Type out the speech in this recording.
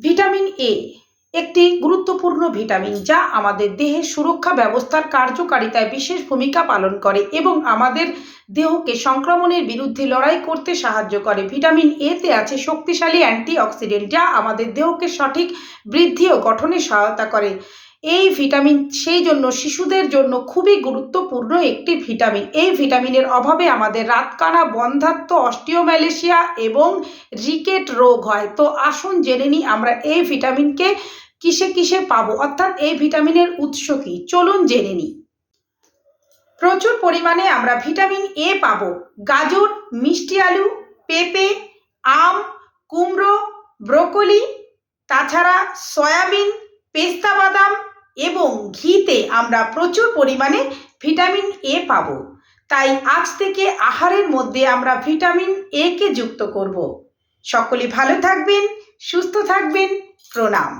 Vitamin A একটি গুরুত্বপূর্ণ vitamin যা আমাদের দেহের সুরক্ষা ব্যবস্থার কার্যকারিতায় বিশেষ ভূমিকা পালন করে এবং আমাদের দেহকে সংক্রমণের বিরুদ্ধে লড়াই করতে সাহায্য করে। ভিটামিন এতে আছে শক্তিশালী অ্যান্টিঅক্সিডেন্ট যা আমাদের দেহকে সঠিক বৃদ্ধি ও গঠনে সহায়তা করে। এই ভিটামিন সেই জন্য শিশুদের জন্য খুবই গুরুত্বপূর্ণ একটি ভিটামিন। এই ভিটামিনের অভাবে আমাদের রাতকানা বন্ধাত্ম, অস্টিওম্যালেশিয়া এবং রিকেট রোগ হয়। তো আসুন জেনে নিই আমরা এই ভিটামিনকে কিসে কিসে পাবো? অর্থাৎ এই ভিটামিনের উৎস কী? চলুন জেনে নিই। প্রচুর পরিমাণে আমরা ভিটামিন এ পাবো। গাজর, মিষ্টি আলু, পেঁপে, আম, কুমড়ো, ব্রোকলি, তাছাড়া সয়াবিন, পেস্তা বাদাম এবং ঘিতে আমরা প্রচুর পরিমাণে ভিটামিন এ পাব। তাই আজ থেকে আহারের মধ্যে আমরা ভিটামিন এ কে যুক্ত করব। সকলে ভালো থাকবেন, সুস্থ থাকবেন, প্রণাম।